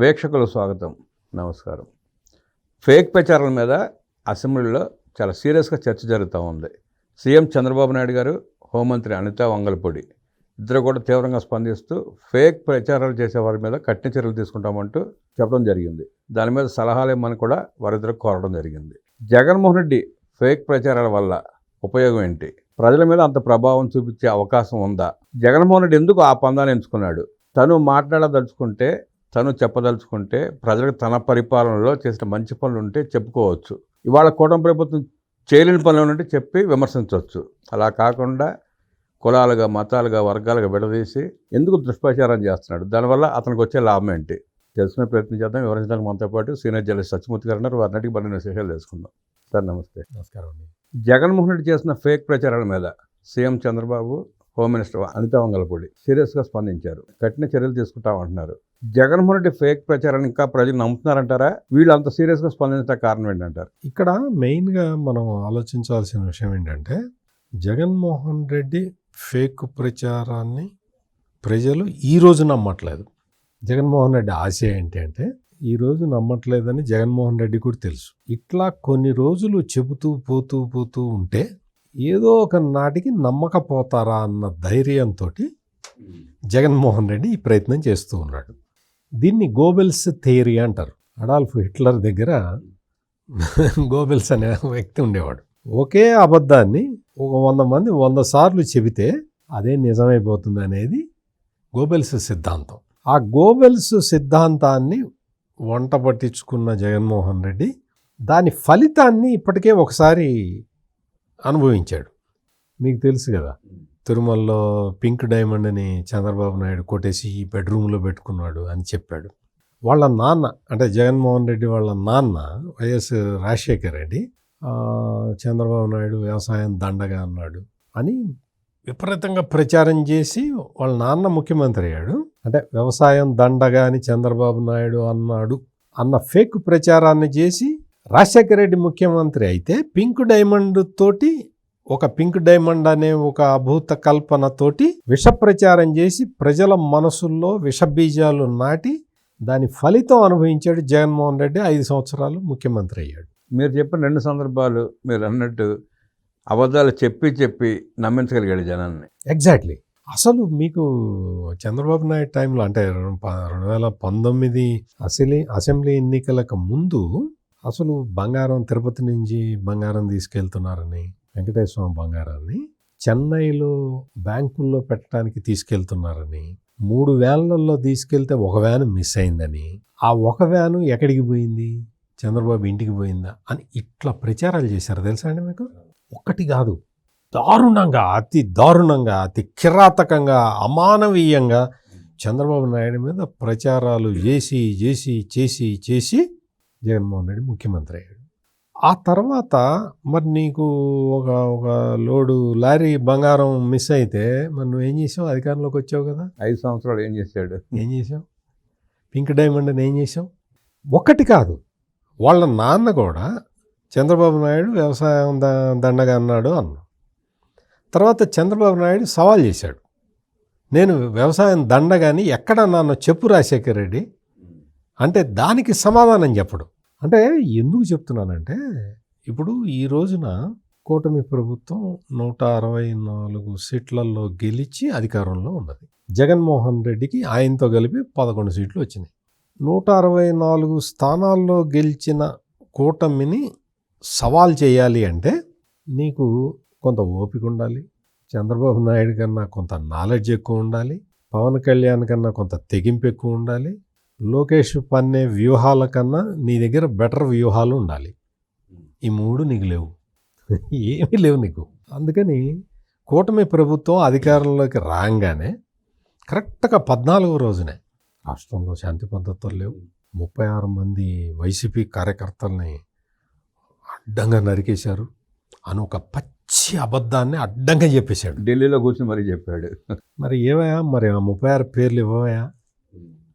వీక్షకులు స్వాగతం. నమస్కారం. ఫేక్ ప్రచారాల మీద అసెంబ్లీలో చాలా సీరియస్గా చర్చ జరుగుతూ ఉంది. సీఎం చంద్రబాబు నాయుడు గారు హోంమంత్రి అనిత వంగలపూడి ఇద్దరు కూడా తీవ్రంగా స్పందిస్తూ ఫేక్ ప్రచారాలు చేసే వారి మీద కఠిన చర్యలు తీసుకుంటామంటూ చెప్పడం జరిగింది. దాని మీద సలహాలు ఇవ్వమని కూడా వారిద్దరు కోరడం జరిగింది. జగన్మోహన్ రెడ్డి ఫేక్ ప్రచారాల వల్ల ఉపయోగం ఏంటి? ప్రజల మీద అంత ప్రభావం చూపించే అవకాశం ఉందా? జగన్మోహన్ రెడ్డి ఎందుకు ఆ పందాన్ని ఎంచుకున్నాడు? తను మాట్లాడదలుచుకుంటే తను చెప్పదలుచుకుంటే ప్రజలకు తన పరిపాలనలో చేసిన మంచి పనులు ఉంటే చెప్పుకోవచ్చు. ఇవాళ కూటమి ప్రభుత్వం చేయలేని పనులు ఉంటే చెప్పి విమర్శించవచ్చు. అలా కాకుండా కులాలుగా మతాలుగా వర్గాలుగా విడదీసి ఎందుకు దుష్ప్రచారం చేస్తున్నాడు? దానివల్ల అతనికి వచ్చే లాభం ఏంటి? తెలుసుకునే ప్రయత్నం చేద్దాం. వివరించడానికి మనతో పాటు సీనియర్ జర్నలిస్ట్ సత్యమూర్తి గారు ఉన్నారు. వారినటికి మరిన్ని విశేషాలు తెలుసుకుందాం. సార్ నమస్తే. నమస్కారం అండి. జగన్మోహన్ రెడ్డి చేసిన ఫేక్ ప్రచారాల మీద CM Chandrababu home minister Anitha Vangalapudi సీరియస్గా స్పందించారు. కఠిన చర్యలు తీసుకుంటామంటున్నారు. జగన్మోహన్ రెడ్డి ఫేక్ ప్రచారాన్ని ఇంకా ప్రజలు నమ్ముతున్నారంటారా? వీళ్ళు అంత సీరియస్గా స్పందించడానికి కారణం ఏంటంటారు? ఇక్కడ మెయిన్గా మనం ఆలోచించాల్సిన విషయం ఏంటంటే జగన్మోహన్ రెడ్డి ఫేక్ ప్రచారాన్ని ప్రజలు ఈ రోజు నమ్మట్లేదు. జగన్మోహన్ రెడ్డి ఆశ ఏంటి అంటే ఈ రోజు నమ్మట్లేదని జగన్మోహన్ రెడ్డి కూడా తెలుసు. ఇట్లా కొన్ని రోజులు చెబుతూ పోతూ పోతూ ఉంటే ఏదో ఒక నాటికి నమ్మకపోతారా అన్న ధైర్యంతో జగన్మోహన్ రెడ్డి ఈ ప్రయత్నం చేస్తూ ఉన్నాడు. దీన్ని గోబెల్స్ థియరీ అంటారు. అడాల్ఫ్ హిట్లర్ దగ్గర గోబెల్స్ అనే వ్యక్తి ఉండేవాడు. ఒకే అబద్ధాన్ని ఒక వంద మంది వంద సార్లు చెబితే అదే నిజమైపోతుంది అనేది గోబెల్స్ సిద్ధాంతం. ఆ గోబెల్స్ సిద్ధాంతాన్ని వంట పట్టించుకున్న జగన్మోహన్ రెడ్డి దాని ఫలితాన్ని ఇప్పటికే ఒకసారి అనుభవించాడు. మీకు తెలుసు కదా? తిరుమలలో పింక్ డైమండ్ అని చంద్రబాబు నాయుడు కొట్టేసి ఈ బెడ్రూమ్లో పెట్టుకున్నాడు అని చెప్పాడు. వాళ్ళ నాన్న అంటే జగన్మోహన్ రెడ్డి వాళ్ళ నాన్న వైఎస్ రాజశేఖర్ రెడ్డి చంద్రబాబు నాయుడు వ్యవసాయం దండగా అన్నాడు అని విపరీతంగా ప్రచారం చేసి వాళ్ళ నాన్న ముఖ్యమంత్రి అయ్యాడు. అంటే వ్యవసాయం దండగా అని చంద్రబాబు నాయుడు అన్నాడు అన్న ఫేక్ ప్రచారాన్ని చేసి రాజశేఖర రెడ్డి ముఖ్యమంత్రి అయితే పింక్ డైమండ్ తోటి ఒక పింక్ డైమండ్ అనే ఒక అభూత కల్పనతోటి విష ప్రచారం చేసి ప్రజల మనసుల్లో విష బీజాలు నాటి దాని ఫలితం అనుభవించాడు జగన్మోహన్ రెడ్డి ఐదు సంవత్సరాలు ముఖ్యమంత్రి అయ్యాడు. మీరు చెప్పిన రెండు సందర్భాలు మీరు అన్నట్టు అబద్ధాలు చెప్పి చెప్పి నమ్మించగలిగాడు జనాన్ని. ఎగ్జాక్ట్లీ అసలు మీకు చంద్రబాబు నాయుడు టైంలో అంటే రెండు వేల పంతొమ్మిది అసెంబ్లీ అసెంబ్లీ ఎన్నికలకు ముందు అసలు బంగారం తిరుపతి నుంచి బంగారం తీసుకెళ్తున్నారని వెంకటేశ్వర స్వామి బంగారాన్ని చెన్నైలో బ్యాంకుల్లో పెట్టడానికి తీసుకెళ్తున్నారని మూడు వ్యాన్లలో తీసుకెళ్తే ఒక వ్యాన్ మిస్ అయిందని ఆ ఒక వ్యాను ఎక్కడికి పోయింది? చంద్రబాబు ఇంటికి పోయిందా? అని ఇట్లా ప్రచారాలు చేశారు. తెలుసా అండి మీకు? ఒక్కటి కాదు. దారుణంగా అతి దారుణంగా అతి కిరాతకంగా అమానవీయంగా చంద్రబాబు నాయుడు మీద ప్రచారాలు చేసి చేసి చేసి చేసి జగన్మోహన్ రెడ్డి ముఖ్యమంత్రి అయ్యాడు. ఆ తర్వాత మరి నీకు ఒక ఒక లోడు లారీ బంగారం మిస్ అయితే మరి నువ్వేం చేసావు? అధికారంలోకి వచ్చావు కదా? ఐదు సంవత్సరాలు ఏం చేశాడు? ఏం చేసావు? పింక్ డైమండ్ అని ఏం చేసావు? ఒక్కటి కాదు. వాళ్ళ నాన్న కూడా చంద్రబాబు నాయుడు వ్యవసాయం ద- దండగా అన్నాడు అన్నాడు. తర్వాత చంద్రబాబు నాయుడు సవాల్ చేశాడు. నేను వ్యవసాయం దండగాని ఎక్కడ నాన్న చెప్పు రాజశేఖర్ రెడ్డి. అంటే దానికి సమాధానం చెప్పడు. అంటే ఎందుకు చెప్తున్నానంటే ఇప్పుడు ఈ రోజున కూటమి ప్రభుత్వం నూట అరవై నాలుగు సీట్లలో గెలిచి అధికారంలో ఉన్నది. జగన్మోహన్ రెడ్డికి ఆయనతో కలిపి పదకొండు సీట్లు వచ్చినాయి. నూట అరవై నాలుగు స్థానాల్లో గెలిచిన కూటమిని సవాల్ చేయాలి అంటే నీకు కొంత ఓపిక ఉండాలి. చంద్రబాబు నాయుడు కన్నా కొంత నాలెడ్జ్ ఎక్కువ ఉండాలి. పవన్ కళ్యాణ్ కన్నా కొంత తెగింపు ఎక్కువ ఉండాలి. లోకేష్ పన్నే వ్యూహాల కన్నా నీ దగ్గర బెటర్ వ్యూహాలు ఉండాలి. ఈ మూడు నీకు లేవు. ఏమీ లేవు నీకు. అందుకని కూటమి ప్రభుత్వం అధికారంలోకి రాగానే కరెక్ట్గా పద్నాలుగో రోజునే రాష్ట్రంలో శాంతి పద్ధతులు లేవు. ముప్పై ఆరు మంది వైసీపీ కార్యకర్తల్ని అడ్డంగా నరికేశారు. అని ఒక పచ్చి అబద్ధాన్ని అడ్డంగా చెప్పేశాడు. ఢిల్లీలో కూర్చొని మరీ చెప్పాడు. మరి ఏవయా మరి ఆ ముప్పై ఆరు పేర్లు ఇవ్వయా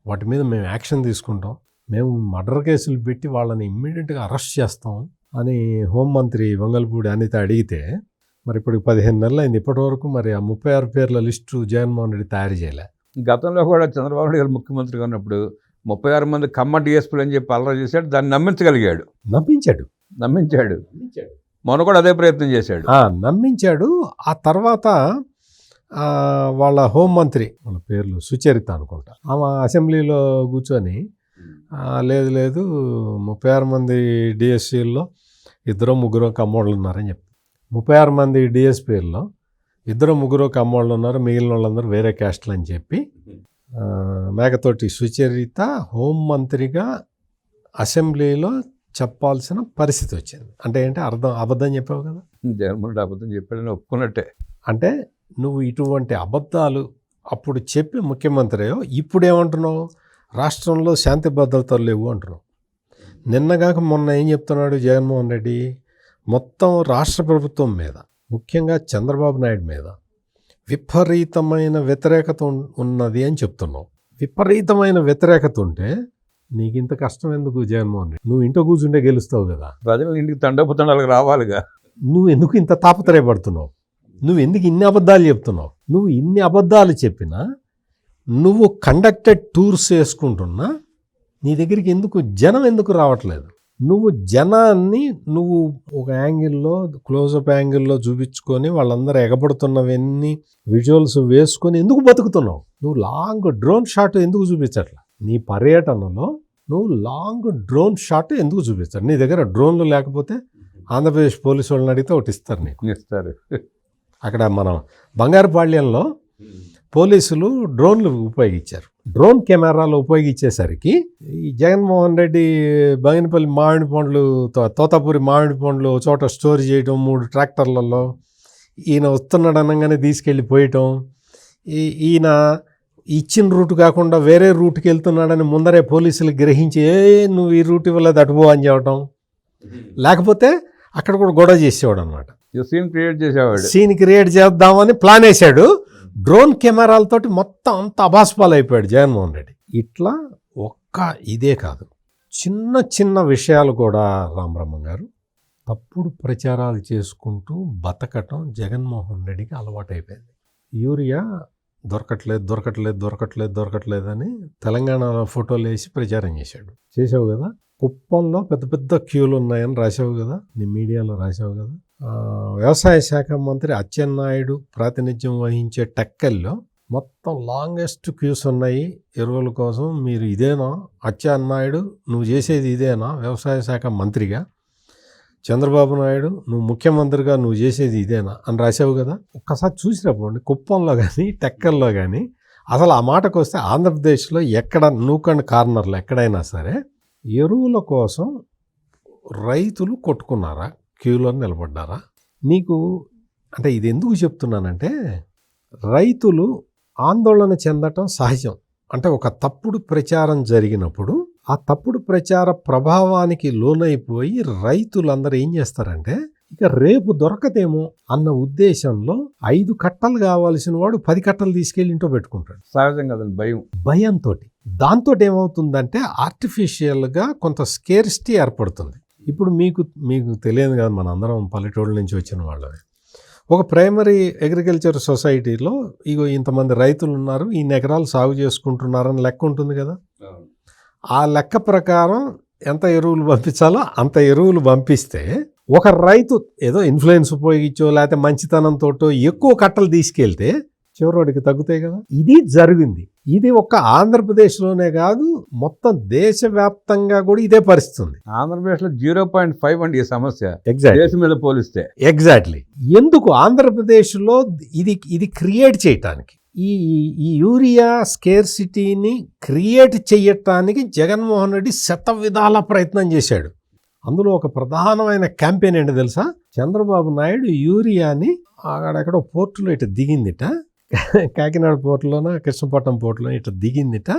వాటి మీద మేము యాక్షన్ తీసుకుంటాం. మేము మర్డర్ కేసులు పెట్టి వాళ్ళని ఇమ్మీడియట్గా అరెస్ట్ చేస్తాం అని హోంమంత్రి వంగల్పూడి అనిత అడిగితే మరి ఇప్పుడు పదిహేను నెలలు అయింది ఇప్పటి వరకు మరి ఆ ముప్పై ఆరు పేర్ల లిస్టు జగన్మోహన్ రెడ్డి తయారు చేయలే. గతంలో కూడా చంద్రబాబు నాయుడు గారు ముఖ్యమంత్రిగా ఉన్నప్పుడు ముప్పై ఆరు మంది కమ్మ డిఎస్పీలు అని చెప్పి అల్లరి చేశాడు దాన్ని నమ్మించగలిగాడు. నమ్మించాడు. నమ్మించాడు. మొన్న కూడా అదే ప్రయత్నం చేశాడు. ఆ, నమ్మించాడు. ఆ తర్వాత వాళ్ళ హోంమంత్రి వాళ్ళ పేర్లు సుచరిత అనుకుంటా. ఆమె అసెంబ్లీలో కూర్చొని "ఆ, లేదు లేదు ముప్పై ఆరు మంది డిఎస్సీల్లో ఇద్దరు ముగ్గురు కమ్మోళ్ళు ఉన్నారని చెప్పి ముప్పై ఆరు మంది డిఎస్పీల్లో ఇద్దరు ముగ్గురు కమ్మోళ్ళు ఉన్నారు మిగిలిన వాళ్ళందరూ వేరే క్యాస్ట్లు అని చెప్పి మేకతోటి సుచరిత హోంమంత్రిగా అసెంబ్లీలో చెప్పాల్సిన పరిస్థితి వచ్చింది. అంటే ఏంటి అర్థం అబద్ధం చెప్పావు కదా? జగన్మోహన్ రెడ్డి అబద్ధం చెప్పాడని ఒప్పుకున్నట్టే. అంటే నువ్వు ఇటువంటి అబద్ధాలు అప్పుడు చెప్పి ముఖ్యమంత్రి ఇప్పుడు ఏమంటున్నావు రాష్ట్రంలో శాంతి భద్రతలు లేవు అంటున్నావు. నిన్నగాక మొన్న ఏం చెప్తున్నాడు జగన్మోహన్ రెడ్డి? మొత్తం రాష్ట్ర ప్రభుత్వం మీద ముఖ్యంగా చంద్రబాబు నాయుడు మీద విపరీతమైన వ్యతిరేకత ఉన్- ఉన్నది అని చెప్తున్నావు. విపరీతమైన వ్యతిరేకత ఉంటే నీకు ఇంత కష్టం ఎందుకు జగన్మోహన్ రెడ్డి? నువ్వు ఇంట్లో కూర్చుంటే గెలుస్తావు కదా. ప్రజలు ఇంటికి తండపుతండాలకు రావాలిగా. నువ్వు ఎందుకు ఇంత తాపత్రయపడుతున్నావు? నువ్వు ఎందుకు ఇన్ని అబద్ధాలు చెప్తున్నావు? నువ్వు ఇన్ని అబద్ధాలు చెప్పినా నువ్వు కండక్టెడ్ టూర్స్ వేసుకుంటున్నా నీ దగ్గరికి ఎందుకు జనం ఎందుకు రావట్లేదు? నువ్వు జనాన్ని నువ్వు ఒక యాంగిల్లో క్లోజప్ యాంగిల్లో చూపించుకొని వాళ్ళందరూ ఎగబడుతున్నవన్నీ విజువల్స్ వేసుకొని ఎందుకు బతుకుతున్నావు? నువ్వు లాంగ్ డ్రోన్ షాట్ ఎందుకు చూపించట్లా? నీ పర్యటనలో నువ్వు లాంగ్ డ్రోన్ షాట్ ఎందుకు చూపించారు నీ దగ్గర డ్రోన్లు లేకపోతే ఆంధ్రప్రదేశ్ పోలీసు వాళ్ళని అడిగితే ఒకటి ఇస్తారు నీకు. ఇస్తారు. అక్కడ మనం బంగారుపాళ్యంలో పోలీసులు డ్రోన్లు ఉపయోగించారు. డ్రోన్ కెమెరాలు ఉపయోగించేసరికి ఈ జగన్మోహన్ రెడ్డి బంగినపల్లి మామిడి పండ్లు తో- తోతాపూరి మామిడి పండ్లు చోట స్టోర్ చేయడం మూడు ట్రాక్టర్లలో ఈయన వస్తున్నాడు అనగానే తీసుకెళ్ళి పోయటం ఈ ఈయన ఇచ్చిన రూట్ కాకుండా వేరే రూట్కి వెళ్తున్నాడని ముందరే పోలీసులు గ్రహించి ఏ నువ్వు ఈ రూట్ ఇవ్వలేదు అటుపో అని చెప్పడం లేకపోతే అక్కడ కూడా గొడవ చేసేవాడు అనమాట సీన్ క్రియేట్ చేసేవాడు. సీన్ క్రియేట్ చేద్దామని ప్లాన్ వేశాడు డ్రోన్ కెమెరాలతోటి మొత్తం అంత అభాస్పాలు అయిపోయాడు జగన్మోహన్ రెడ్డి. ఇట్లా ఒక్క ఇదే కాదు. చిన్న చిన్న విషయాలు కూడా రామరమ్మ గారు తప్పుడు ప్రచారాలు చేసుకుంటూ బతకటం జగన్మోహన్ రెడ్డికి అలవాటైపోయింది. యూరియా దొరకట్లేదు దొరకట్లేదు దొరకట్లేదు దొరకట్లేదు అని తెలంగాణలో ఫోటోలు వేసి ప్రచారం చేశాడు. చేసావు కదా? కుప్పంలో పెద్ద పెద్ద క్యూలు ఉన్నాయని రాసావు కదా? నీ మీడియాలో రాసావు కదా? వ్యవసాయ శాఖ మంత్రి అచ్చెన్నాయుడు ప్రాతినిధ్యం వహించే టెక్కల్లో మొత్తం లాంగెస్ట్ క్యూస్ ఉన్నాయి ఎరువుల కోసం. మీరు ఇదేనా? అచ్చెన్నాయుడు నువ్వు చేసేది ఇదేనా? వ్యవసాయ శాఖ మంత్రిగా. చంద్రబాబు నాయుడు నువ్వు ముఖ్యమంత్రిగా నువ్వు చేసేది ఇదేనా? అని రాసావు కదా? ఒక్కసారి చూసినప్పుడు కుప్పంలో కానీ టెక్కల్లో కానీ అసలు ఆ మాటకు వస్తే ఆంధ్రప్రదేశ్లో ఎక్కడ నూకండ్ కార్నర్లో ఎక్కడైనా సరే ఎరువుల కోసం రైతులు కొట్టుకున్నారా? క్యూలో నిలబడ్డారా? నీకు అంటే ఇది ఎందుకు చెప్తున్నానంటే రైతులు ఆందోళన చెందటం సహజం. అంటే ఒక తప్పుడు ప్రచారం జరిగినప్పుడు ఆ తప్పుడు ప్రచార ప్రభావానికి లోనైపోయి రైతులందరూ ఏం చేస్తారంటే ఇక రేపు దొరకదేమో అన్న ఉద్దేశంలో ఐదు కట్టలు కావాల్సిన వాడు పది కట్టలు తీసుకెళ్ళి ఇంట్లో పెట్టుకుంటాడు. సహజం కదండి భయం. భయంతో దాంతో ఏమవుతుందంటే ఆర్టిఫిషియల్గా కొంత స్కేర్సిటీ ఏర్పడుతుంది. ఇప్పుడు మీకు మీకు తెలియదు కదా మన అందరం పల్లెటూళ్ళ నుంచి వచ్చిన వాళ్ళమే. ఒక ప్రైమరీ అగ్రికల్చర్ సొసైటీలో ఇగో ఇంతమంది రైతులు ఉన్నారు ఇన్ని ఎకరాలు సాగు చేసుకుంటున్నారని లెక్క ఉంటుంది కదా. ఆ లెక్క ప్రకారం ఎంత ఎరువులు పంపించాలో అంత ఎరువులు పంపిస్తే ఒక రైతు ఏదో ఇన్ఫ్లుయెన్స్ ఉపయోగించో లేకపోతే మంచితనంతో ఎక్కువ కట్టలు తీసుకెళ్తే చివరోడికి తగ్గుతాయి కదా. ఇది జరిగింది. ఇది ఒక్క ఆంధ్రప్రదేశ్లోనే కాదు మొత్తం దేశవ్యాప్తంగా కూడా ఇదే పరిస్థితి ఉంది ఆంధ్రప్రదేశ్లో జీరో పాయింట్ ఫైవ్ అండి ఈ సమస్య. ఎగ్జాక్ట్ దేశం మీద పోలిస్తే. ఎగ్జాక్ట్లీ ఎందుకు ఆంధ్రప్రదేశ్లో ఇది ఇది క్రియేట్ చేయటానికి? ఈ ఈ- ఈ యూరియా స్కేర్సిటీని క్రియేట్ చేయటానికి జగన్మోహన్ రెడ్డి శత విధాల ప్రయత్నం చేశాడు. అందులో ఒక ప్రధానమైన క్యాంపెయిన్ ఏంటి తెలుసా? చంద్రబాబు నాయుడు యూరియాని అక్కడెక్కడో పోర్టులో ఇటు దిగిందిట. కాకినాడ పోర్టులోన కృష్ణపట్నం పోర్టులో ఇటు దిగిందిట.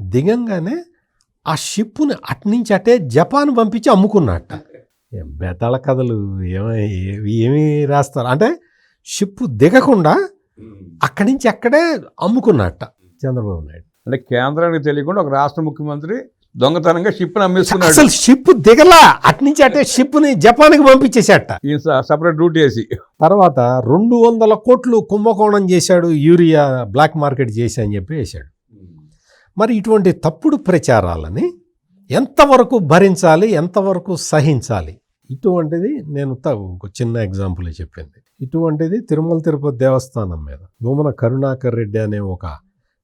దిగంగానే ఆ షిప్పుని అట్నుంచి అటే జపాన్ పంపించి అమ్ముకున్నట్ట ఏం బెతాళ కథలు ఏమై ఏమి రాస్తారు? అంటే షిప్ దిగకుండా అక్కడి నుంచి అక్కడే అమ్ముకున్నట్ట చంద్రబాబు నాయుడు. అంటే కేంద్రానికి తెలియకుండా ఒక రాష్ట్ర ముఖ్యమంత్రి దొంగతనంగా షిప్ని అమ్మేసుకున్నాడు. అసలు షిప్ దిగలా. అట్నుంచి అటే షిప్ని జపాన్కి పంపించేసేట ఈ సపరేట్ రూట్ వేసి తర్వాత రెండు వందల కోట్లు కుంభకోణం చేశాడు యూరియా బ్లాక్ మార్కెట్ చేసి అని చెప్పి వేశాడు. మరి ఇటువంటి తప్పుడు ప్రచారాలని ఎంతవరకు భరించాలి ఎంతవరకు సహించాలి? ఇటువంటిది నేను ఒక చిన్న ఎగ్జాంపుల్ చెప్పింది. ఇటువంటిది తిరుమల తిరుపతి దేవస్థానం మీద భూమన కరుణాకర్ రెడ్డి అనే ఒక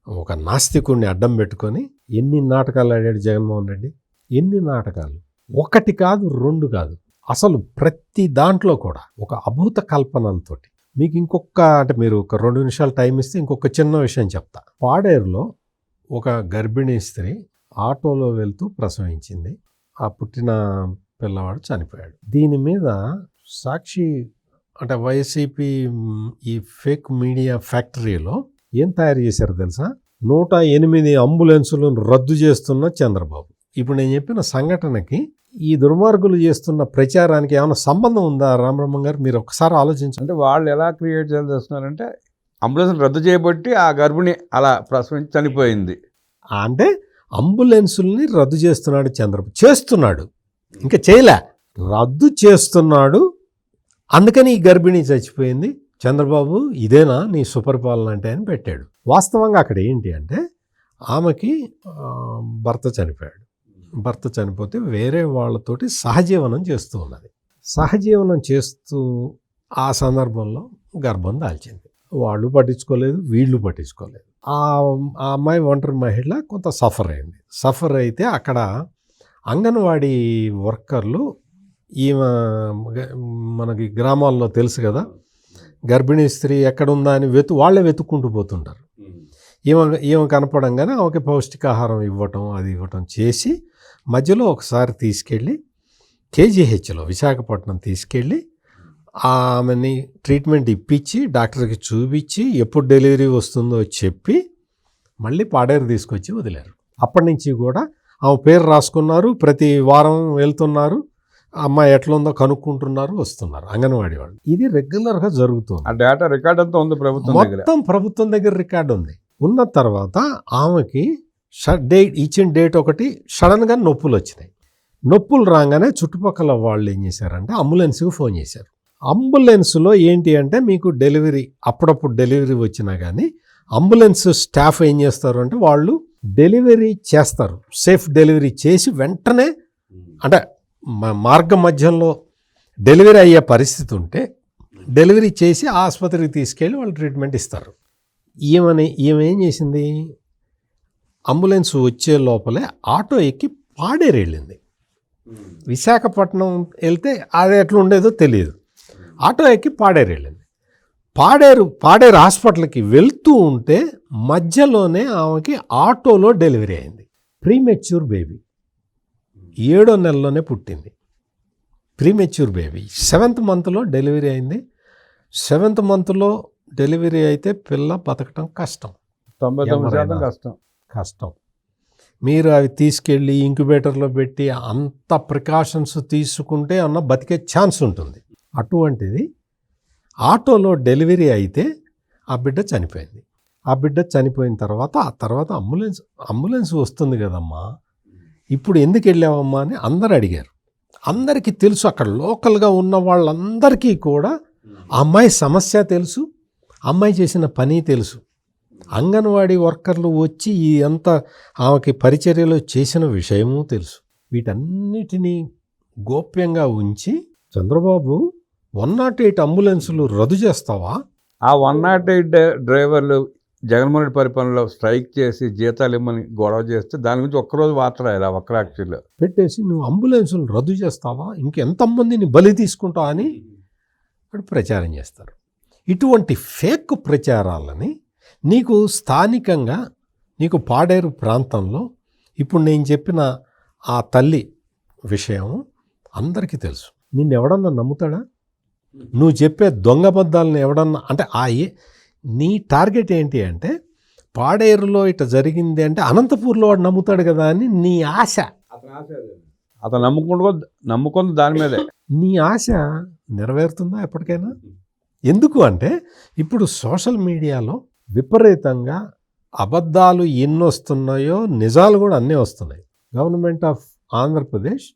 ఒక నాస్తికుడిని అడ్డం పెట్టుకొని ఎన్ని నాటకాలు ఆడాడు జగన్మోహన్ రెడ్డి? ఎన్ని నాటకాలు? ఒకటి కాదు రెండు కాదు. అసలు ప్రతి దాంట్లో కూడా ఒక అభూత కల్పనలతోటి మీకు ఇంకొక అంటే మీరు ఒక రెండు నిమిషాలు టైం ఇస్తే ఇంకొక చిన్న విషయం చెప్తా. పాడేరులో ఒక గర్భిణీ స్త్రీ ఆటోలో వెళ్తూ ప్రసవించింది. ఆ పుట్టిన పిల్లవాడు చనిపోయాడు. దీని మీద సాక్షి అంటే వైసీపీ ఈ ఫేక్ మీడియా ఫ్యాక్టరీలో ఏం తయారు చేశారు తెలుసా? నూట ఎనిమిది అంబులెన్సులను రద్దు చేస్తున్న చంద్రబాబు. ఇప్పుడు నేను చెప్పిన సంఘటనకి ఈ దుర్మార్గులు చేస్తున్న ప్రచారానికి ఏమైనా సంబంధం ఉందా? రామబ్రహ్మం గారు మీరు ఒకసారి ఆలోచించండి. అంటే వాళ్ళు ఎలా క్రియేట్ చేస్తున్నారంటే అంబులెన్స్ రద్దు చేయబట్టి ఆ గర్భిణి అలా ప్రసవించి చనిపోయింది. అంటే అంబులెన్సుల్ని రద్దు చేస్తున్నాడు చంద్రబాబు. చేస్తున్నాడు. ఇంకా చేయలే. రద్దు చేస్తున్నాడు. అందుకని ఈ గర్భిణి చచ్చిపోయింది. చంద్రబాబు ఇదేనా నీ సుపరిపాలన అంటే అని పెట్టాడు. వాస్తవంగా అక్కడ ఏంటి అంటే ఆమెకి భర్త చనిపోయాడు. భర్త చనిపోతే వేరే వాళ్ళతోటి సహజీవనం చేస్తూ ఉన్నది. సహజీవనం చేస్తూ ఆ సందర్భంలో గర్భం దాల్చింది. వాళ్ళు పట్టించుకోలేదు వీళ్ళు పట్టించుకోలేదు. ఆ ఆ అమ్మాయి ఒంటరి మహిళ కొంత సఫర్ అయింది. సఫర్ అయితే అక్కడ అంగన్వాడీ వర్కర్లు ఈమె మనకి గ్రామాల్లో తెలుసు కదా గర్భిణీ స్త్రీ ఎక్కడుందా అని వెతు వాళ్ళే వెతుక్కుంటూ పోతుంటారు. ఈమె ఈమె కనపడంగానే ఆమెకి పౌష్టికాహారం ఇవ్వటం అది ఇవ్వటం చేసి మధ్యలో ఒకసారి తీసుకెళ్ళి కేజీహెచ్లో విశాఖపట్నం తీసుకెళ్ళి ఆమెని ట్రీట్మెంట్ ఇప్పించి డాక్టర్కి చూపించి ఎప్పుడు డెలివరీ వస్తుందో చెప్పి మళ్ళీ పాడేరు తీసుకొచ్చి వదిలారు. అప్పటి నుంచి కూడా ఆమె పేరు రాసుకున్నారు ప్రతి వారం వెళ్తున్నారు అమ్మాయి ఎట్లుందో కనుక్కుంటున్నారు వస్తున్నారు అంగన్వాడీ వాళ్ళు. ఇది రెగ్యులర్గా జరుగుతుంది. ఆ డేటా రికార్డ్ అంతా ఉంది ప్రభుత్వం దగ్గర. మొత్తం ప్రభుత్వం దగ్గర రికార్డు ఉంది. ఉన్న తర్వాత ఆమెకి డేట్ ఇచ్చిన డేట్ ఒకటి సడన్గా నొప్పులు వచ్చినాయి. నొప్పులు రాగానే చుట్టుపక్కల వాళ్ళు ఏం చేశారంటే అంబులెన్స్కి ఫోన్ చేశారు. అంబులెన్స్లో ఏంటి అంటే మీకు డెలివరీ అప్పుడప్పుడు డెలివరీ వచ్చినా కానీ అంబులెన్స్ స్టాఫ్ ఏం చేస్తారు అంటే వాళ్ళు డెలివరీ చేస్తారు. సేఫ్ డెలివరీ చేసి వెంటనే అంటే మార్గ మధ్యంలో డెలివరీ అయ్యే పరిస్థితి ఉంటే డెలివరీ చేసి ఆసుపత్రికి తీసుకెళ్ళి వాళ్ళు ట్రీట్మెంట్ ఇస్తారు. ఈమెని ఈమె ఏం చేసింది? అంబులెన్స్ వచ్చే లోపలే ఆటో ఎక్కి పాడేరు వెళ్ళింది విశాఖపట్నం వెళ్తే అది ఎట్లా ఉండేదో తెలియదు. ఆటో ఎక్కి పాడేరు వెళ్ళింది పాడేరు పాడేరు హాస్పిటల్కి వెళ్తూ ఉంటే మధ్యలోనే ఆమెకి ఆటోలో డెలివరీ అయింది. Premature baby. ఏడో నెలలోనే పుట్టింది. Premature baby. సెవెంత్ మంత్లో డెలివరీ అయింది. సెవెంత్ మంత్లో డెలివరీ అయితే పిల్ల బతకటం కష్టం. తొంభై తొమ్మిది శాతం. కష్టం. కష్టం. మీరు అవి తీసుకెళ్ళి ఇంక్యుబేటర్లో పెట్టి అంత ప్రికాషన్స్ తీసుకుంటే అన్న బతికే ఛాన్స్ ఉంటుంది. అటువంటిది ఆటోలో డెలివరీ అయితే ఆ బిడ్డ చనిపోయింది. ఆ బిడ్డ చనిపోయిన తర్వాత ఆ తర్వాత అంబులెన్స్ అంబులెన్స్ వస్తుంది కదమ్మా. ఇప్పుడు ఎందుకు వెళ్ళావమ్మా అని అందరు అడిగారు. అందరికీ తెలుసు అక్కడ లోకల్గా ఉన్న వాళ్ళందరికీ కూడా ఆ అమ్మాయి సమస్య తెలుసు అమ్మాయి చేసిన పని తెలుసు. అంగన్వాడీ వర్కర్లు వచ్చి ఈ అంత ఆమెకి పరిచర్యలో చేసిన విషయము తెలుసు. వీటన్నిటినీ గోప్యంగా ఉంచి చంద్రబాబు వన్ నాట్ ఎయిట్ అంబులెన్సులు రద్దు చేస్తావా? ఆ వన్ నాట్ ఎయిట్ డ్రైవర్లు జగన్మోహన్ రెడ్డి పరిపాలనలో స్ట్రైక్ చేసి జీతాలు ఇమ్మని గొడవ చేస్తే దాని గురించి ఒక్కరోజు వార్త రాయాలి ఆ ఒక్క యాక్చువల్లో పెట్టేసి నువ్వు అంబులెన్సులు రద్దు చేస్తావా? ఇంకెంతమందిని బలి తీసుకుంటావా? అని ప్రచారం చేస్తారు. ఇటువంటి ఫేక్ ప్రచారాలని నీకు స్థానికంగా నీకు పాడేరు ప్రాంతంలో ఇప్పుడు నేను చెప్పిన ఆ తల్లి విషయం అందరికీ తెలుసు. నిన్ను ఎవడన్నా నమ్ముతాడా? నువ్వు చెప్పే దొంగబద్దాలను ఎవడన్నా అంటే ఆ నీ టార్గెట్ ఏంటి అంటే పాడేరులో ఇట జరిగింది అంటే అనంతపూర్లో వాడు నమ్ముతాడు కదా అని నీ ఆశ. అతను నమ్ముకుంటూ నమ్ముకుంది దాని మీదే. నీ ఆశ నెరవేరుతుందా ఎప్పటికైనా? ఎందుకు అంటే ఇప్పుడు సోషల్ మీడియాలో విపరీతంగా అబద్ధాలు ఎన్ని వస్తున్నాయో నిజాలు కూడా అన్నీ వస్తున్నాయి. Government of Andhra Pradesh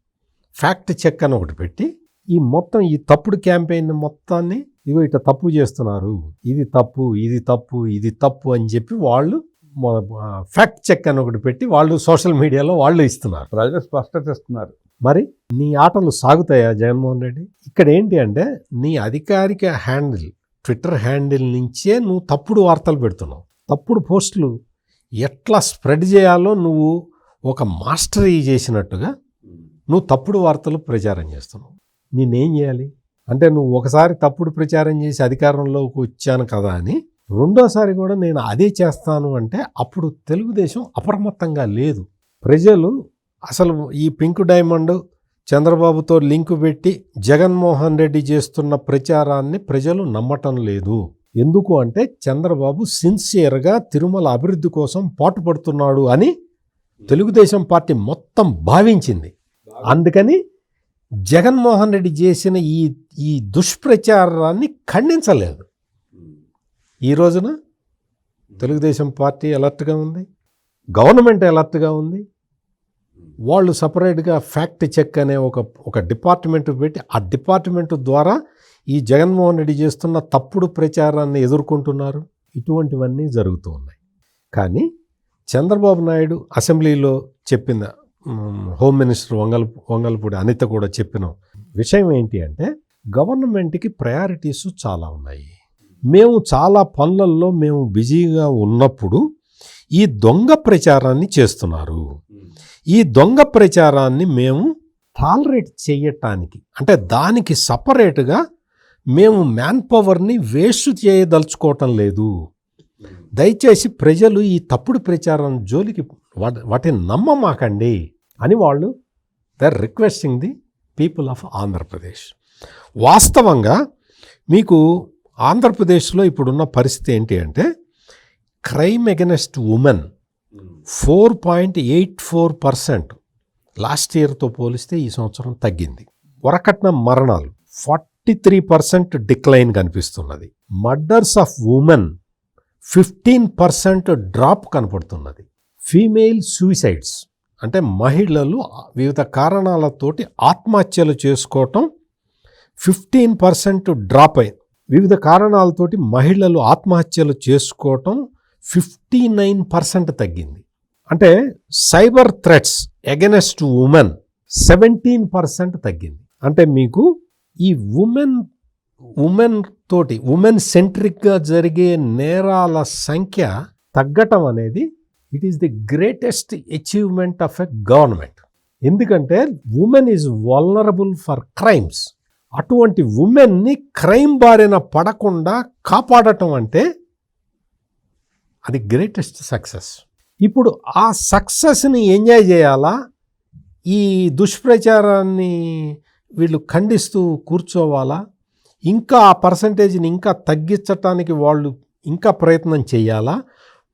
fact check అని ఒకటి పెట్టి ఈ మొత్తం ఈ తప్పుడు క్యాంపెయిన్ మొత్తాన్ని ఇగో ఇట్లా తప్పు చేస్తున్నారు. ఇది తప్పు ఇది తప్పు ఇది తప్పు అని చెప్పి వాళ్ళు ఫ్యాక్ట్ చెక్ అని ఒకటి పెట్టి వాళ్ళు సోషల్ మీడియాలో వాళ్ళు ఇస్తున్నారు. ప్రజలు స్పష్టత ఇస్తున్నారు. మరి నీ ఆటలు సాగుతాయా జగన్మోహన్ రెడ్డి? ఇక్కడ ఏంటి అంటే నీ అధికారిక హ్యాండిల్ ట్విట్టర్ హ్యాండిల్ నుంచే నువ్వు తప్పుడు వార్తలు పెడుతున్నావు. తప్పుడు పోస్టులు ఎట్లా స్ప్రెడ్ చేయాలో నువ్వు ఒక మాస్టరీ చేసినట్టుగా నువ్వు తప్పుడు వార్తలు ప్రచారం చేస్తున్నావు. నేనేం చేయాలి? అంటే నువ్వు ఒకసారి తప్పుడు ప్రచారం చేసి అధికారంలోకి వచ్చాను కదా అని రెండోసారి కూడా నేను అదే చేస్తాను అంటే అప్పుడు తెలుగుదేశం అప్రమత్తంగా లేదు. ప్రజలు అసలు ఈ పింక్ డైమండ్ చంద్రబాబుతో లింకు పెట్టి జగన్మోహన్ రెడ్డి చేస్తున్న ప్రచారాన్ని ప్రజలు నమ్మటం లేదు. ఎందుకు అంటే చంద్రబాబు సిన్సియర్గా తిరుమల అభివృద్ధి కోసం పాటుపడుతున్నాడు అని తెలుగుదేశం పార్టీ మొత్తం భావించింది. అందుకని జగన్మోహన్ రెడ్డి చేసిన ఈ ఈ దుష్ప్రచారాన్ని ఖండించలేదు. ఈ రోజున తెలుగుదేశం పార్టీ అలర్ట్గా ఉంది. గవర్నమెంట్ అలర్ట్గా ఉంది. వాళ్ళు సపరేట్గా ఫ్యాక్ట్ చెక్ అనే ఒక ఒక డిపార్ట్మెంట్ పెట్టి ఆ డిపార్ట్మెంట్ ద్వారా ఈ జగన్మోహన్ రెడ్డి చేస్తున్న తప్పుడు ప్రచారాన్ని ఎదుర్కొంటున్నారు. ఇటువంటివన్నీ జరుగుతూ ఉన్నాయి. కానీ చంద్రబాబు నాయుడు అసెంబ్లీలో చెప్పిన హోమ్ మినిస్టర్ వంగల్ వంగల్పూడి అనిత కూడా చెప్పిన విషయం ఏంటి అంటే గవర్నమెంట్కి ప్రయారిటీస్ చాలా ఉన్నాయి. మేము చాలా పనులలో మేము బిజీగా ఉన్నప్పుడు ఈ దొంగ ప్రచారాన్ని చేస్తున్నారు. ఈ దొంగ ప్రచారాన్ని మేము టాలరేట్ చేయటానికి అంటే దానికి సపరేట్గా మేము మ్యాన్ పవర్ని వేస్ట్ చేయదలుచుకోవటం లేదు. దయచేసి ప్రజలు ఈ తప్పుడు ప్రచారం జోలికి వాటి వాటిని నమ్మమాకండి అని వాళ్ళు they requesting the people of Andhra Pradesh వాస్తవంగా మీకు ఆంధ్రప్రదేశ్లో ఇప్పుడున్న పరిస్థితి ఏంటి అంటే crime against women four point eight four percent last ఇయర్తో పోలిస్తే ఈ సంవత్సరం తగ్గింది. వరకట్న మరణాలు ఫార్టీ త్రీ పర్సెంట్ డిక్లైన్ కనిపిస్తున్నది. Murders of women fifteen percent drop కనపడుతున్నది. ఫీమేల్ సూసైడ్స్ అంటే మహిళలు వివిధ కారణాలతోటి ఆత్మహత్యలు చేసుకోవటం ఫిఫ్టీన్ పర్సెంట్ డ్రాప్ అయింది వివిధ కారణాలతోటి మహిళలు ఆత్మహత్యలు చేసుకోవటం ఫిఫ్టీ నైన్ పర్సెంట్ తగ్గింది. అంటే cyber threats against women seventeen percent తగ్గింది. అంటే మీకు ఈ ఉమెన్ ఉమెన్ తోటి ఉమెన్ సెంట్రిక్గా జరిగే నేరాల సంఖ్య తగ్గటం అనేది it is the greatest achievement of a government ఎందుకంటే women is vulnerable for crimes అటువంటి ఉమెన్ని క్రైమ్ బారిన పడకుండా కాపాడటం అంటే అది గ్రేటెస్ట్ సక్సెస్ ఇప్పుడు ఆ సక్సెస్ని ఎంజాయ్ చేయాలా? ఈ దుష్ప్రచారాన్ని వీళ్ళు ఖండిస్తూ కూర్చోవాలా? ఇంకా ఆ పర్సంటేజ్ని ఇంకా తగ్గించటానికి వాళ్ళు ఇంకా ప్రయత్నం చేయాలా?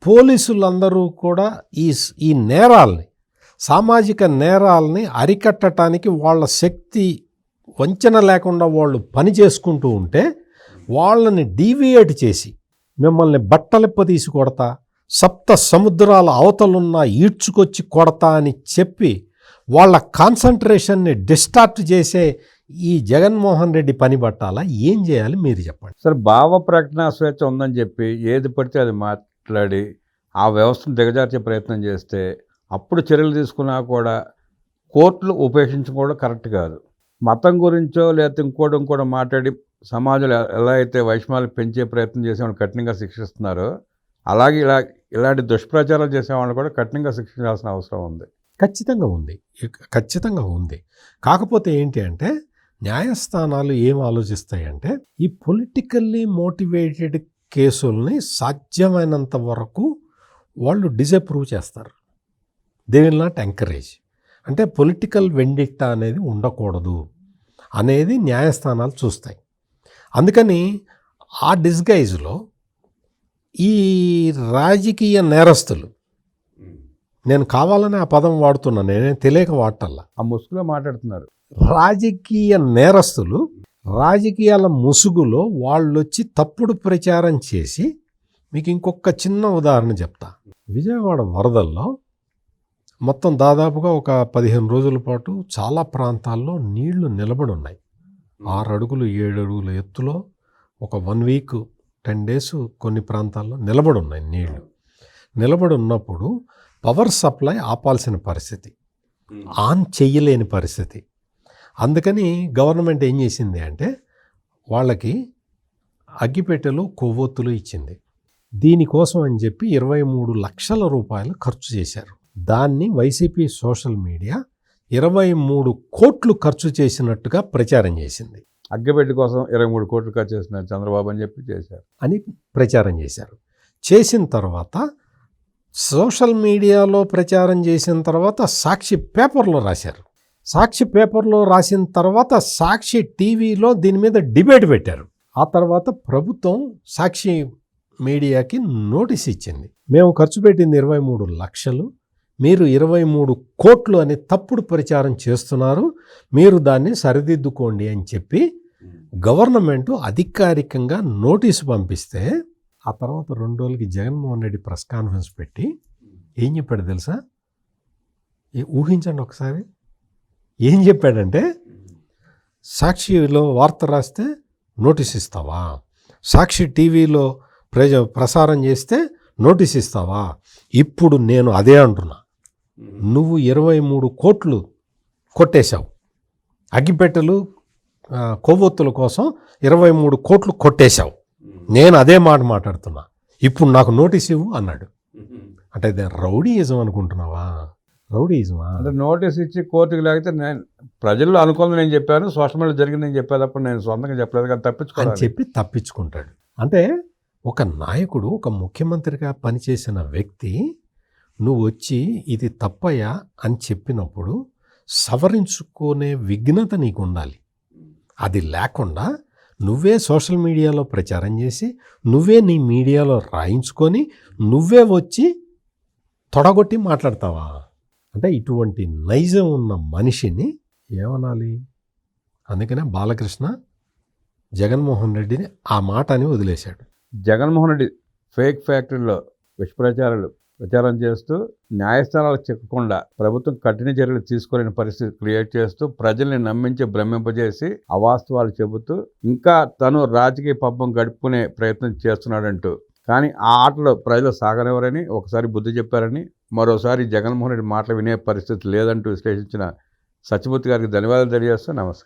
పోలీసులందరూ కూడా ఈ ఈ నేరాల్ని సామాజిక నేరాల్ని అరికట్టడానికి వాళ్ళ శక్తి వంచన లేకుండా వాళ్ళు పని చేసుకుంటూ ఉంటే వాళ్ళని డీవియేట్ చేసి మిమ్మల్ని బట్టలెప్ప తీసి కొడతా సప్త సముద్రాల అవతలున్నా ఈడ్చుకొచ్చి కొడతా అని చెప్పి వాళ్ళ కాన్సన్ట్రేషన్ని డిస్టార్ట్ చేసే ఈ జగన్మోహన్ రెడ్డి పని పట్టాలా? ఏం చేయాలి మీరు చెప్పండి. సరే భావ ప్రకటన స్వేచ్ఛ ఉందని చెప్పి ఏది పడితే అది మాట్లాడి ఆ వ్యవస్థను దిగజార్చే ప్రయత్నం చేస్తే అప్పుడు చర్యలు తీసుకున్నా కూడా కోర్టులు ఉపేక్షించడం కూడా కరెక్ట్ కాదు. మతం గురించో లేకపోతే ఇంకోటి ఇంకోటి మాట్లాడి సమాజంలో ఎలా అయితే వైషమ్యాలు పెంచే ప్రయత్నం చేసేవాళ్ళు కఠినంగా శిక్షిస్తున్నారో అలాగే ఇలా ఇలాంటి దుష్ప్రచారాలు చేసేవాళ్ళు కూడా కఠినంగా శిక్షించాల్సిన అవసరం ఉంది. ఖచ్చితంగా ఉంది. ఖచ్చితంగా ఉంది. కాకపోతే ఏంటి అంటే న్యాయస్థానాలు ఏం ఆలోచిస్తాయంటే ఈ పొలిటికల్లీ మోటివేటెడ్ కేసుల్ని సాధ్యమైనంత వరకు వాళ్ళు డిసప్రూవ్ చేస్తారు. They will not encourage. అంటే పొలిటికల్ వెండిక్టా అనేది ఉండకూడదు అనేది న్యాయస్థానాలు చూస్తాయి. అందుకని ఆ డిస్గైజ్లో ఈ రాజకీయ నేరస్తులు నేను కావాలని ఆ పదం వాడుతున్నా నేనేం తెలియక వాడటల్లా ఆ ముసుగులో మాట్లాడుతున్నారు. రాజకీయ నేరస్తులు రాజకీయాల ముసుగులో వాళ్ళు వచ్చి తప్పుడు ప్రచారం చేసి మీకు ఇంకొక చిన్న ఉదాహరణ చెప్తా. విజయవాడ వరదల్లో మొత్తం దాదాపుగా ఒక పదిహేను రోజుల పాటు చాలా ప్రాంతాల్లో నీళ్ళు నిలబడి ఉన్నాయి. ఆరు అడుగులు ఏడు అడుగుల ఎత్తులో ఒక వన్ వీక్ టెన్ డేస్ కొన్ని ప్రాంతాల్లో నిలబడి ఉన్నాయి నీళ్ళు. నిలబడి ఉన్నప్పుడు పవర్ సప్లై ఆపాల్సిన పరిస్థితి. ఆన్ చెయ్యలేని పరిస్థితి. అందుకని గవర్నమెంట్ ఏం చేసింది అంటే వాళ్ళకి అగ్గిపెట్టెలు కొవ్వొత్తులు ఇచ్చింది. దీనికోసం అని చెప్పి ఇరవై మూడు లక్షల రూపాయలు ఖర్చు చేశారు. దాన్ని వైసీపీ సోషల్ మీడియా ఇరవై మూడు కోట్లు ఖర్చు చేసినట్టుగా ప్రచారం చేసింది. అగ్గపెట్టి కోసం ఇరవై మూడు కోట్లు ఖర్చు చేసిన చంద్రబాబు అని చెప్పి చేశారు. అని ప్రచారం చేశారు. చేసిన తర్వాత సోషల్ మీడియాలో ప్రచారం చేసిన తర్వాత సాక్షి పేపర్లో రాశారు. సాక్షి పేపర్లో రాసిన తర్వాత సాక్షి టీవీలో దీని మీద డిబేట్ పెట్టారు. ఆ తర్వాత ప్రభుత్వం సాక్షి మీడియాకి నోటీస్ ఇచ్చింది. మేము ఖర్చు పెట్టింది ఇరవై మూడు లక్షలు. మీరు ఇరవై మూడు కోట్లు అని తప్పుడు ప్రచారం చేస్తున్నారు మీరు దాన్ని సరిదిద్దుకోండి అని చెప్పి గవర్నమెంట్ అధికారికంగా నోటీసు పంపిస్తే ఆ తర్వాత రెండు రోజులకి జగన్మోహన్ రెడ్డి ప్రెస్ కాన్ఫరెన్స్ పెట్టి ఏం చెప్పాడు తెలుసా? ఊహించండి ఒకసారి. ఏం చెప్పాడంటే సాక్షిలో వార్త రాస్తే నోటీస్ ఇస్తావా? సాక్షి టీవీలో ప్రజ ప్రసారం చేస్తే నోటీస్ ఇస్తావా? ఇప్పుడు నేను అదే అంటున్నా. నువ్వు ఇరవై మూడు కోట్లు కొట్టేశావు. అగ్గిపెట్టెలు కొవ్వొత్తుల కోసం ఇరవై మూడు కోట్లు కొట్టేశావు. నేను అదే మాట మాట్లాడుతున్నా. ఇప్పుడు నాకు నోటీస్ ఇవ్వు అన్నాడు. అంటే రౌడీయిజం అనుకుంటున్నావా? రౌడీయిజమా? అంటే నోటీస్ ఇచ్చి కోర్టుకి లేకపోతే నేను ప్రజల్లో అనుకూలంగా నేను చెప్పాను సోషల్ మీడియా జరిగింది నేను చెప్పేటప్పుడు నేను సొంతంగా చెప్పలేదు కానీ అని తప్పించుకోవాలి చెప్పి తప్పించుకుంటాడు. అంటే ఒక నాయకుడు ఒక ముఖ్యమంత్రిగా పనిచేసిన వ్యక్తి నువ్వు వచ్చి ఇది తప్పయ్యా అని చెప్పినప్పుడు సవరించుకునే విఘ్నత నీకు ఉండాలి అది లేకుండా నువ్వే సోషల్ మీడియాలో ప్రచారం చేసి నువ్వే నీ మీడియాలో రాయించుకొని నువ్వే వచ్చి తొడగొట్టి మాట్లాడతావా? అంటే ఇటువంటి నైజం ఉన్న మనిషిని ఏమనాలి? అందుకనే బాలకృష్ణ జగన్మోహన్ రెడ్డిని ఆ మాట అని వదిలేశాడు. జగన్మోహన్ రెడ్డి ఫేక్ ఫ్యాక్టరీలో విషప్రచారాలు ప్రచారం చేస్తూ న్యాయస్థానాలకు చిక్కకుండా ప్రభుత్వం కఠిన చర్యలు తీసుకోలేని పరిస్థితి క్రియేట్ చేస్తూ ప్రజల్ని నమ్మించి భ్రమింపజేసి అవాస్తవాలు చెబుతూ ఇంకా తను రాజకీయ పబ్బం గడుపుకునే ప్రయత్నం చేస్తున్నాడంటూ. కానీ ఆ ఆటలో ప్రజలు సాగనివ్వరని ఒకసారి బుద్ధి చెప్పారని మరోసారి జగన్మోహన్ రెడ్డి మాటలు వినే పరిస్థితి లేదంటూ విశ్లేషించిన సత్యమూర్తి గారికి ధన్యవాదాలు తెలియజేస్తూ నమస్కారం.